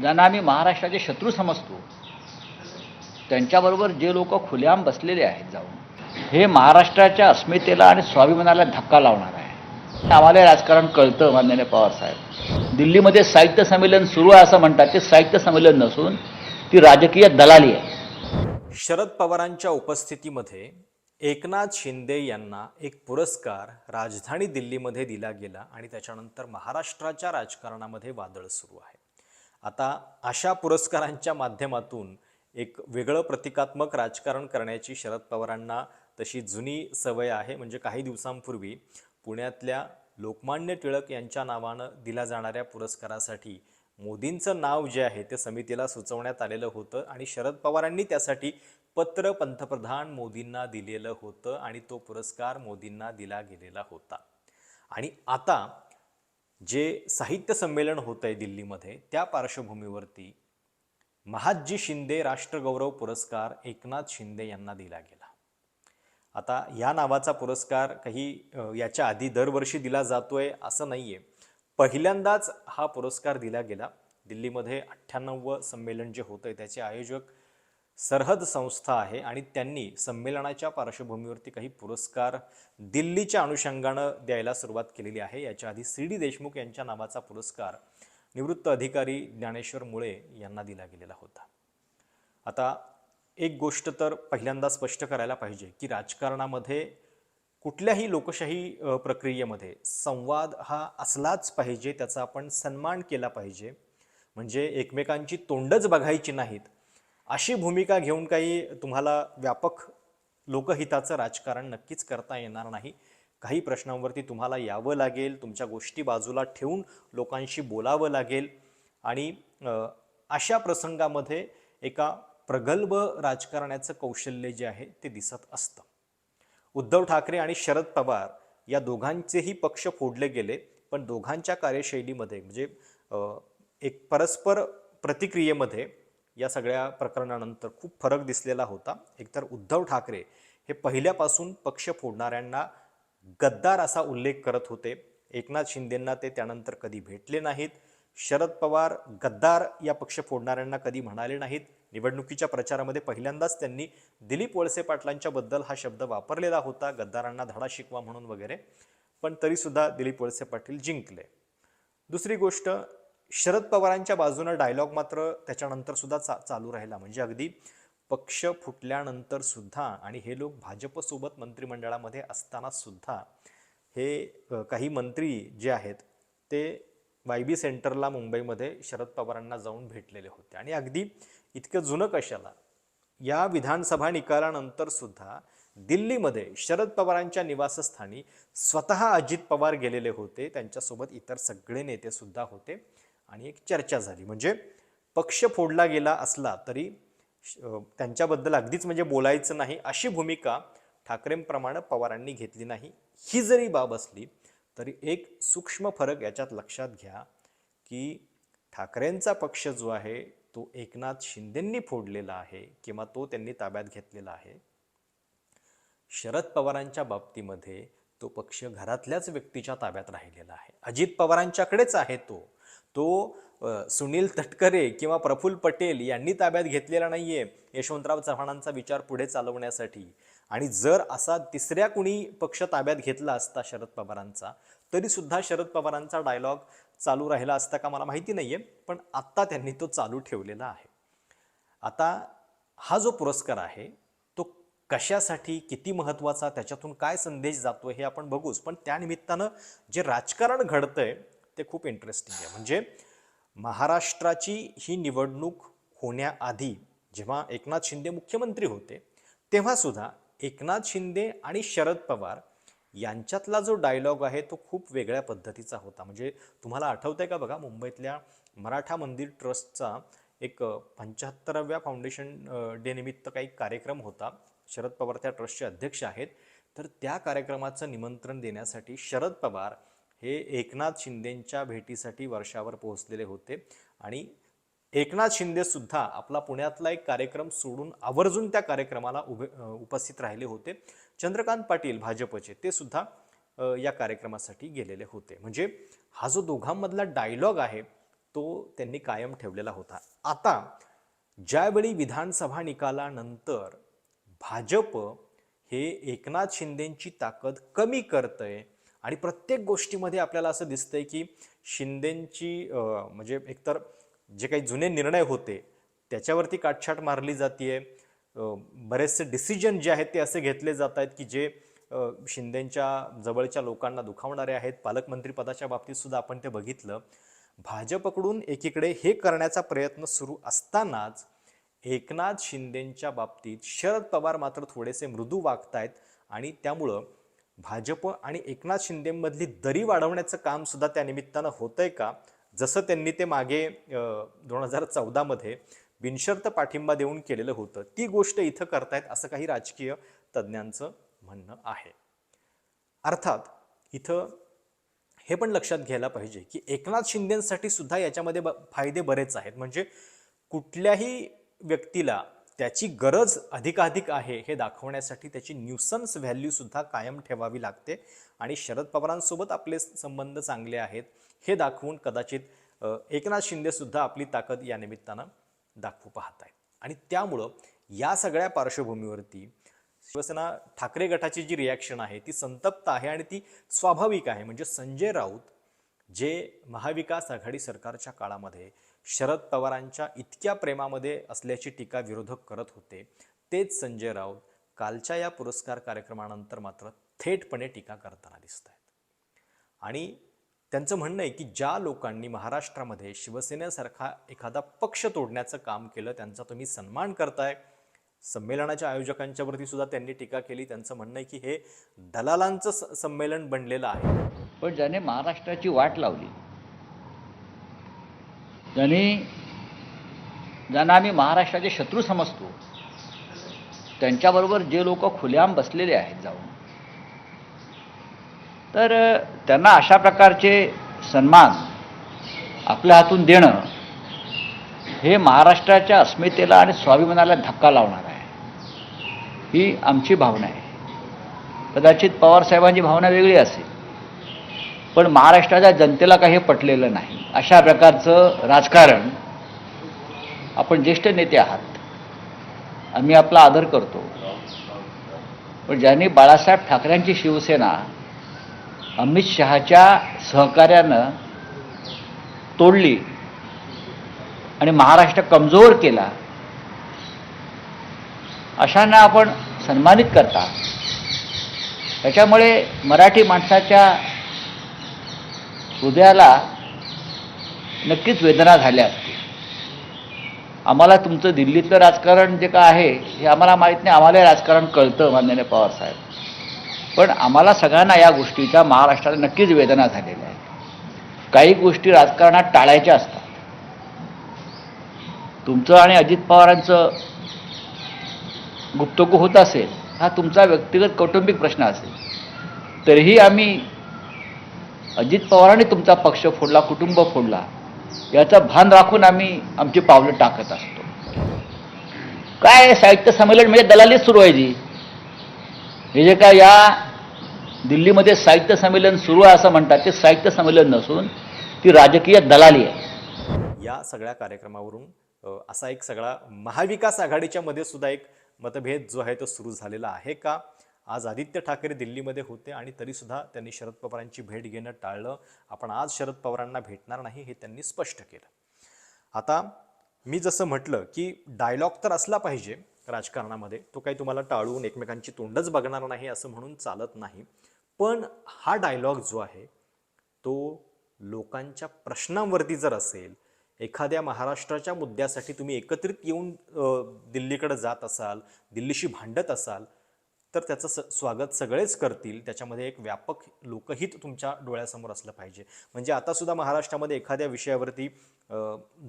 ज्यांना आम्ही महाराष्ट्राचे शत्रू समजतो त्यांच्याबरोबर जे लोक खुल्याम बसलेले आहेत जाऊन हे महाराष्ट्राच्या अस्मितेला आणि स्वाभिमानाला धक्का लावणार आहे. आम्हाला राजकारण कळतं माननीय पवार साहेब. दिल्लीमध्ये साहित्य संमेलन सुरू आहे असं म्हणतात ते साहित्य संमेलन नसून ती राजकीय दलाली आहे. शरद पवारांच्या उपस्थितीमध्ये एकनाथ शिंदे यांना एक पुरस्कार राजधानी दिल्लीमध्ये दिला गेला आणि त्याच्यानंतर महाराष्ट्राच्या राजकारणामध्ये वादळ सुरू आहे. आता अशा पुरस्कारांच्या माध्यमातून एक वेगळं प्रतिकात्मक राजकारण करण्याची शरद पवारांना तशी जुनी सवय आहे. म्हणजे काही दिवसांपूर्वी पुण्यातल्या लोकमान्य टिळक यांच्या नावानं दिल्या जाणाऱ्या पुरस्कारासाठी मोदींचं नाव जे आहे ते समितीला सुचवण्यात आलेलं होतं आणि शरद पवारांनी त्यासाठी पत्र पंतप्रधान मोदींना दिलेलं होतं आणि तो पुरस्कार मोदींना दिला गेलेला होता. आणि आता जे साहित्य संमेलन होत आहे दिल्लीमध्ये त्या पार्श्वभूमीवरती महादजी शिंदे राष्ट्रगौरव पुरस्कार एकनाथ शिंदे यांना दिला गेला. आता या नावाचा पुरस्कार काही याच्या आधी दरवर्षी दिला जातोय असं नाही आहे पहिल्यांदाच हा पुरस्कार दिला गेला. दिल्लीमध्ये अठ्ठ्याण्णव संमेलन जे होतंय त्याचे आयोजक सरहद संस्था आहे आणि त्यांनी संमेलनाच्या पार्श्वभूमीवरती काही पुरस्कार दिल्लीच्या अनुषंगानं द्यायला सुरुवात केलेली आहे. याच्या आधी सी डी देशमुख यांच्या नावाचा पुरस्कार निवृत्त अधिकारी ज्ञानेश्वर मुळे यांना दिला गेलेला होता. आता एक गोष्ट तर पहिल्यांदा स्पष्ट करायला पाहिजे की राजकारणामध्ये कुठल्याही लोकशाही प्रक्रियेमध्ये संवाद हा असलाच पाहिजे त्याचा आपण सन्मान केला पाहिजे. म्हणजे एकमेकांची तोंडच बघायची नाहीत. अशी भूमिका घेऊन काही तुम्हाला व्यापक लोकहिताचं राजकारण नक्कीच करता येणार नाही. काही प्रश्नांवरती तुम्हाला यावं लागेल तुमच्या गोष्टी बाजूला ठेवून लोकांशी बोलावं लागेल. आणि अशा प्रसंगामध्ये एका प्रगल्भ राजकारण्याचं कौशल्य जे आहे ते दिसत असतं. उद्धव ठाकरे आणि शरद पवार या दोघांचेही पक्ष फोडले गेले पण दोघांच्या कार्यशैलीमध्ये म्हणजे एक परस्पर प्रतिक्रियेमध्ये या सगळ्या प्रकरणानंतर खूप फरक दिसलेला होता. एकतर उद्धव ठाकरे हे पहिल्यापासून पक्ष फोडणाऱ्यांना गद्दार असा उल्लेख करत होते. एकनाथ शिंदेंना ते त्यानंतर कधी भेटले नाहीत. शरद पवार गद्दार या पक्ष फोडणाऱ्यांना कधी म्हणाले नाहीत. निवडणुकीच्या प्रचारामध्ये पहिल्यांदाच त्यांनी दिलीप वळसे पाटलांच्या बद्दल हा शब्द वापरलेला होता. गद्दारांना धडा शिकवा म्हणून वगैरे. पण तरीसुद्धा दिलीप वळसे पाटील जिंकले. दुसरी गोष्ट शरद पवारांच्या बाजूनं डायलॉग मात्र त्याच्यानंतर सुद्धा चा चालू राहिला. म्हणजे अगदी पक्ष फुटल्यानंतर सुद्धा आणि हे लोक भाजपसोबत मंत्रिमंडळामध्ये असताना सुद्धा हे काही मंत्री जे आहेत ते वाय बी सेंटरला मुंबईमध्ये शरद पवारांना जाऊन भेटलेले होते. आणि अगदी इतकं जुनं कशाला? या विधानसभा निकालानंतर सुद्धा दिल्लीमध्ये शरद पवारांच्या निवासस्थानी स्वतः अजित पवार गेलेले होते. त्यांच्यासोबत इतर सगळे नेते सुद्धा होते. आणि एक चर्चा झाली. म्हणजे पक्ष फोडला गेला असला तरी श- त्यांच्याबद्दल अगदीच म्हणजे बोलायचं नाही अशी भूमिका ठाकरेंप्रमाणे पवारांनी घेतली नाही. ही जरी बाब असली तरी एक सूक्ष्म फरक याच्यात लक्षात घ्या की ठाकरेंचा पक्ष जो आहे तो एकनाथ शिंदेंनी फोडलेला आहे किंवा तो त्यांनी ताब्यात घेतलेला आहे. शरद पवारांच्या बाबतीमध्ये तो पक्ष घरातल्याच व्यक्तीच्या ताब्यात राहिलेला आहे. अजित पवारांच्याकडेच आहे तो. तो सुनील तटकरे किंवा प्रफुल्ल पटेल यांनी ताब्यात घेतलेला नाही आहे यशवंतराव चव्हाणांचा विचार पुढे चालवण्यासाठी. आणि जर असा तिसऱ्या कुणी पक्ष ताब्यात घेतला असता शरद पवारांचा तरीसुद्धा शरद पवारांचा डायलॉग चालू राहिला असता का मला माहिती नाही आहे पण आत्ता त्यांनी तो चालू ठेवलेला आहे. आता हा जो पुरस्कार आहे तो कशासाठी किती महत्त्वाचा त्याच्यातून काय संदेश जातो हे आपण बघूच पण त्यानिमित्तानं जे राजकारण घडतंय ते खूप इंटरेस्टिंग आहे. म्हणजे महाराष्ट्राची ही निवडणूक होण्याआधी जेव्हा एकनाथ शिंदे मुख्यमंत्री होते तेव्हासुद्धा एकनाथ शिंदे आणि शरद पवार यांच्यातला जो डायलॉग आहे तो खूप वेगळ्या पद्धतीचा होता. म्हणजे तुम्हाला आठवतं आहे का बघा मुंबईतल्या मराठा मंदिर ट्रस्टचा एक पंच्याहत्तराव्या फाउंडेशन डे निमित्त काही कार्यक्रम होता. शरद पवार त्या ट्रस्टचे अध्यक्ष आहेत. तर त्या कार्यक्रमाचं निमंत्रण देण्यासाठी शरद पवार हे एकनाथ शिंदेंच्या भेटीसाठी वर्षावर पोहोचलेले होते. आणि एकनाथ शिंदे सुद्धा आपला पुण्यातला एक कार्यक्रम सोडून आवर्जून त्या कार्यक्रमाला उभे उपस्थित राहिले होते. चंद्रकांत पाटील भाजपचे ते सुद्धा या कार्यक्रमासाठी गेलेले होते. म्हणजे हा जो दोघांमधला डायलॉग आहे तो त्यांनी कायम ठेवलेला होता. आता ज्यावेळी विधानसभा निकालानंतर भाजप हे एकनाथ शिंदेंची ताकद कमी करतंय आणि प्रत्येक गोष्टीमध्ये आपल्याला असं दिसतंय की शिंदेंची म्हणजे एकतर जे काही जुने निर्णय होते त्याच्यावरती काटछाट मारली जाते बरेचसे डिसिजन जे आहेत ते असे घेतले जात आहेत की जे शिंदेंच्या जवळच्या लोकांना दुखावणारे आहेत. पालकमंत्रीपदाच्या बाबतीत सुद्धा आपण ते बघितलं. भाजपकडून एकीकडे हे करण्याचा प्रयत्न सुरू असतानाच एकनाथ शिंदेंच्या बाबतीत शरद पवार मात्र थोडेसे मृदू वागतायत आणि त्यामुळं भाजप आणि एकनाथ शिंदेमधली दरी वाढवण्याचं काम सुद्धा त्या निमित्तानं होतंय का? जसं त्यांनी ते मागे दोन हजार चौदामध्ये बिनशर्त पाठिंबा देऊन केलेलं होतं ती गोष्ट इथं करतायत असं काही राजकीय तज्ज्ञांचं म्हणणं आहे. अर्थात इथं हे पण लक्षात घ्यायला पाहिजे की एकनाथ शिंदेसाठी सुद्धा याच्यामध्ये ब- फायदे बरेच आहेत. म्हणजे कुठल्याही व्यक्तीला त्याची गरज अधिकाधिक आहे हे दाखवण्यासाठी त्याची न्यूसन्स व्हॅल्यूसुद्धा कायम ठेवावी लागते. आणि शरद पवारांसोबत आपले संबंध चांगले आहेत हे दाखवून कदाचित एकनाथ शिंदेसुद्धा आपली ताकद या निमित्तानं दाखवू पाहत आहेत आणि त्यामुळं या सगळ्या पार्श्वभूमीवरती शिवसेना ठाकरे गटाची जी रिॲक्शन आहे ती संतप्त आहे आणि ती स्वाभाविक आहे. म्हणजे संजय राऊत जे महाविकास आघाडी सरकारच्या काळामध्ये शरद पवारांच्या इतक्या प्रेमामध्ये असल्याची टीका विरोधक करत होते तेच संजय राऊत कालच्या या पुरस्कार कार्यक्रमानंतर मात्र थेटपणे टीका करताना दिसत आहेत आणि त्यांचं म्हणणं आहे की ज्या लोकांनी महाराष्ट्रामध्ये शिवसेनेसारखा एखादा पक्ष तोडण्याचं काम केलं त्यांचा तुम्ही सन्मान करताय. संमेलनाच्या आयोजकांच्यावरती सुद्धा त्यांनी टीका केली. त्यांचं म्हणणं आहे की हे दलालांचं स- संमेलन बनलेलं आहे. पण ज्याने महाराष्ट्राची वाट लावली ज्याने ज्यांना आम्ही महाराष्ट्राचे शत्रू समजतो त्यांच्याबरोबर जे लोक खुलेआम बसलेले आहेत जाऊन तर त्यांना अशा प्रकारचे सन्मान आपल्या हातून देणं हे महाराष्ट्राच्या अस्मितेला आणि स्वाभिमानाला धक्का लावणार आहे. ही आमची भावना आहे. कदाचित पवारसाहेबांची भावना वेगळी असेल. पण महाराष्ट्राच्या जनतेला काही पटलेलं नाही. अशा प्रकारचं राजकारण आपण ज्येष्ठ नेते आहात. आम्ही आपला आदर करतो. पण ज्यांनी बाळासाहेब ठाकरेंची शिवसेना अमित शहाच्या सहकार्यानं तोडली आणि महाराष्ट्र कमजोर केला अशांना आपण सन्मानित करता. त्याच्यामुळे मराठी माणसाच्या हृदयाला नक्कीच वेदना झाल्या असतील. आम्हाला तुमचं दिल्लीतलं राजकारण जे का आहे हे आम्हाला माहीत नाही. आम्हाला राजकारण कळतं माननीय पवारसाहेब पण आम्हाला सगळ्यांना या गोष्टीच्या महाराष्ट्राला नक्कीच वेदना झालेल्या आहेत. काही गोष्टी राजकारणात टाळायच्या असतात. तुमचं आणि अजित पवारांचं गुप्तगू होत असेल हा तुमचा व्यक्तिगत कौटुंबिक प्रश्न असेल. तरीही आम्ही अजित पवारांनी तुमचा पक्ष फोडला कुटुंब फोडला याचं भान राखून आम्ही आमची पावलं टाकत असतो. काय साहित्य संमेलन म्हणजे दलालीच सुरू आहे जी. हे जे काय या दिल्लीमध्ये साहित्य संमेलन सुरू आहे असं म्हणतात ते साहित्य संमेलन नसून ती राजकीय दलाली आहे. या सगळ्या कार्यक्रमावरून असा एक सगळा महाविकास आघाडीच्या मध्ये सुद्धा एक मतभेद जो आहे तो सुरू झालेला आहे का? आज आदित्य ठाकरे दिल्लीमध्ये होते आणि तरीसुद्धा त्यांनी शरद पवारांची भेट घेणं टाळलं. आपण आज शरद पवारांना भेटणार नाही हे त्यांनी स्पष्ट केलं. आता मी जसं म्हटलं की डायलॉग तर असला पाहिजे राजकारणामध्ये. तो काही तुम्हाला टाळून एकमेकांची तोंडच बघणार नाही असं म्हणून चालत नाही. पण हा डायलॉग जो आहे तो लोकांच्या प्रश्नांवरती जर असेल एखाद्या महाराष्ट्राच्या मुद्द्यासाठी तुम्ही एकत्रित येऊन दिल्लीकडे जात असाल दिल्लीशी भांडत असाल तर त्याचं स स्वागत सगळेच करतील. त्याच्यामध्ये एक व्यापक लोकहित तुमच्या डोळ्यासमोर असलं पाहिजे. म्हणजे आतासुद्धा महाराष्ट्रामध्ये एखाद्या विषयावरती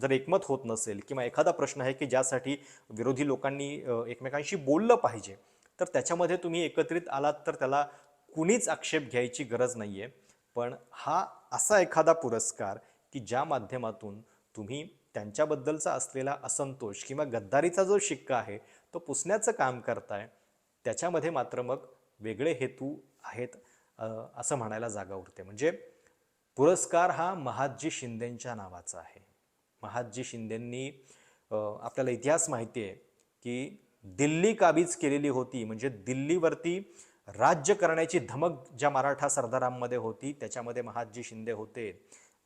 जर एकमत होत नसेल किंवा एखादा प्रश्न आहे की ज्यासाठी विरोधी लोकांनी एकमेकांशी बोललं पाहिजे तर त्याच्यामध्ये तुम्ही एकत्रित आलात तर त्याला कुणीच आक्षेप घ्यायची गरज नाही आहे पण हा असा एखादा पुरस्कार की ज्या माध्यमातून तुम्ही त्यांच्याबद्दलचा असलेला असंतोष किंवा गद्दारीचा जो शिक्का आहे तो पुसण्याचं काम करताय त्याच्यामध्ये मात्र मग वेगळे हेतू आहेत असं म्हणायला जागा उरते. म्हणजे पुरस्कार हा महादजी शिंदेंच्या नावाचा आहे. महादजी शिंदेंनी आपल्याला इतिहास माहिती आहे की दिल्ली काबीज केलेली होती. म्हणजे दिल्लीवरती राज्य करण्याची धमक ज्या मराठा सरदारांमध्ये होती त्याच्यामध्ये महादजी शिंदे होते.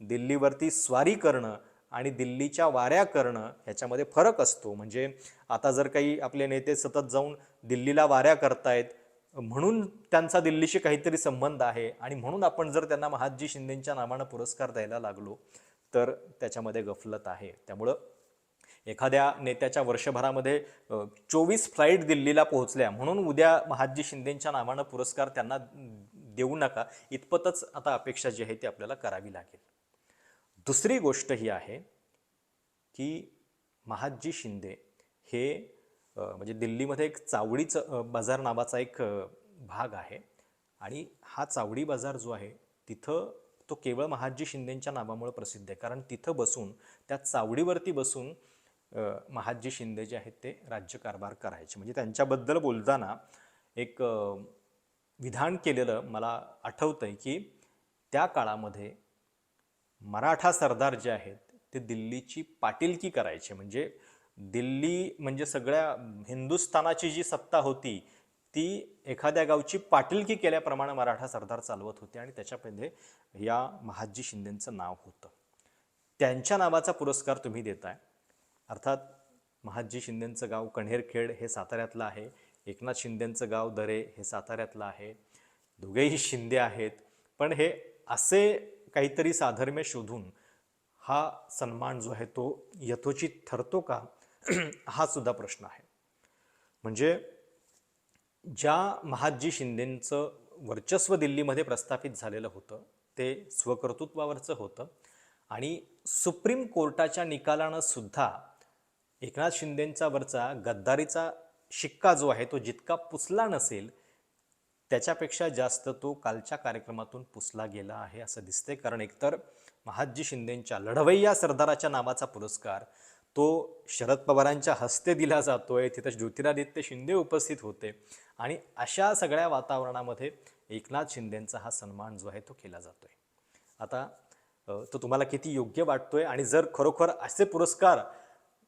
दिल्लीवरती स्वारी करणं आणि दिल्लीच्या वाऱ्या करणं ह्याच्यामध्ये फरक असतो. म्हणजे आता जर काही आपले नेते सतत जाऊन दिल्लीला वाऱ्या करतायत म्हणून त्यांचा दिल्लीशी काहीतरी संबंध आहे आणि म्हणून आपण जर त्यांना महादजी शिंदेच्या नावानं पुरस्कार द्यायला लागलो तर त्याच्यामध्ये गफलत आहे. त्यामुळं एखाद्या नेत्याच्या वर्षभरामध्ये चोवीस फ्लाईट दिल्लीला पोहोचल्या म्हणून उद्या महादजी शिंदेच्या नावानं पुरस्कार त्यांना देऊ नका. इतपतच आता अपेक्षा जी आहे ती आपल्याला करावी लागेल. दुसरी गोष्ट ही आहे की महादजी शिंदे हे म्हणजे दिल्लीमध्ये एक चावडीचं बाजार नावाचा एक भाग आहे. आणि हा चावडी बाजार जो आहे तिथं तो केवळ महाजी शिंदेंच्या नावामुळे प्रसिद्ध आहे. कारण तिथं बसून त्या चावडीवरती बसून महाजी महादजी शिंदे जे आहेत ते राज्यकारभार करायचे. म्हणजे त्यांच्याबद्दल बोलताना एक विधान केलेलं मला आठवतं आहे की त्या काळामध्ये मराठा सरदार जे आहेत ते दिल्लीची पाटीलकी करायचे. म्हणजे दिल्ली म्हणजे सगळ्या हिंदुस्थानाची जी सत्ता होती ती एखाद्या गावची पाटीलकी केल्याप्रमाणे मराठा सरदार चालवत होते आणि त्याच्यामध्ये या महादजी शिंदेंचं नाव होतं. त्यांच्या नावाचा पुरस्कार तुम्ही देताय. अर्थात महादजी शिंदेंचं गाव कण्हेरखेड हे साताऱ्यातलं आहे. एकनाथ शिंदेंचं गाव दरे हे साताऱ्यातलं आहे. दोघेही शिंदे आहेत. पण हे असे काहीतरी साधर्म्य शोधून हा सन्मान जो आहे तो यथोचित ठरतो का? हा सुद्धा प्रश्न आहे. म्हणजे ज्या महादजी शिंदेंचं वर्चस्व दिल्लीमध्ये प्रस्थापित झालेलं होतं ते स्वकर्तृत्वावरचं होतं आणि सुप्रीम कोर्टाच्या निकालानं सुद्धा एकनाथ शिंदेंचा वरचा गद्दारीचा शिक्का जो आहे तो जितका पुसला नसेल त्याच्यापेक्षा जास्त तो कालच्या कार्यक्रमातून पुसला गेला आहे असं दिसते कारण एकतर महादजी शिंदेंच्या लढवय्या सरदाराच्या नावाचा पुरस्कार तो शरद पवारांच्या हस्ते दिला जातोय तिथं ज्योतिरादित्य शिंदे उपस्थित होते आणि अशा सगळ्या वातावरणामध्ये एकनाथ शिंदेंचा हा सन्मान जो आहे तो केला जातोय. आता तो तुम्हाला किती योग्य वाटतोय आणि जर खरोखर असे पुरस्कार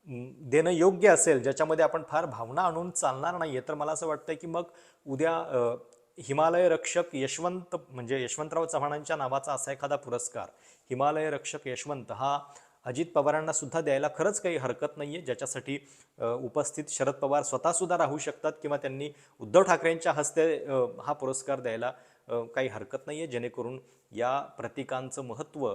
देणं योग्य असेल ज्याच्यामध्ये आपण फार भावना आणून चालणार नाही आहे तर मला असं वाटतं की मग उद्या हिमालय रक्षक यशवंत म्हणजे यशवंतराव चव्हाणांच्या नावाचा असा एखादा पुरस्कार हिमालय रक्षक यशवंत हा अजित पवारांना सुद्धा द्यायला खरंच काही हरकत नाही आहे ज्याच्यासाठी उपस्थित शरद पवार स्वतःसुद्धा राहू शकतात किंवा त्यांनी उद्धव ठाकरेंच्या हस्ते हा पुरस्कार द्यायला काही हरकत नाही आहे जेणेकरून या प्रतीकांचं महत्त्व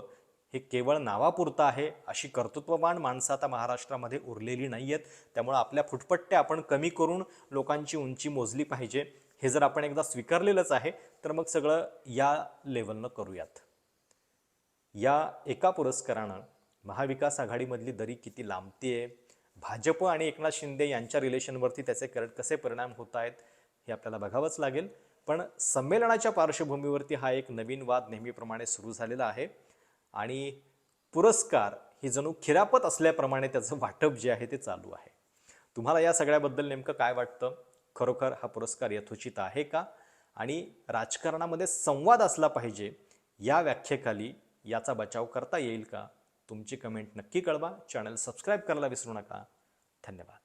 हे केवळ नावापुरतं आहे अशी कर्तृत्ववान माणसं आता महाराष्ट्रामध्ये उरलेली नाही आहेत त्यामुळं आपल्या फुटपट्ट्या आपण कमी करून लोकांची उंची मोजली पाहिजे. हे जर आपण एकदा स्वीकारलेलंच आहे तर मग सगळं या लेवलनं करूयात. या एका पुरस्कारानं महाविकास आघाडीमधली दरी किती लांबतीये भाजप आणि एकनाथ शिंदे यांच्या रिलेशनवरती त्याचे कर कसे परिणाम होत आहेत हे आपल्याला बघावंच लागेल. पण संमेलनाच्या पार्श्वभूमीवरती हा एक नवीन वाद नेहमीप्रमाणे सुरू झालेला आहे आणि पुरस्कार ही जणू खिरापत असल्याप्रमाणे त्याचं वाटप जे आहे ते चालू आहे. तुम्हाला या सगळ्याबद्दल नेमकं काय वाटतं? खरोखर हा पुरस्कार यथोचित आहे का? आणि राजकारणामध्ये संवाद असला पाहिजे या व्याख्येखाली याचा बचाव करता येईल का? तुमची कमेंट नक्की कळवा. चॅनल सबस्क्राईब करायला विसरू नका. धन्यवाद.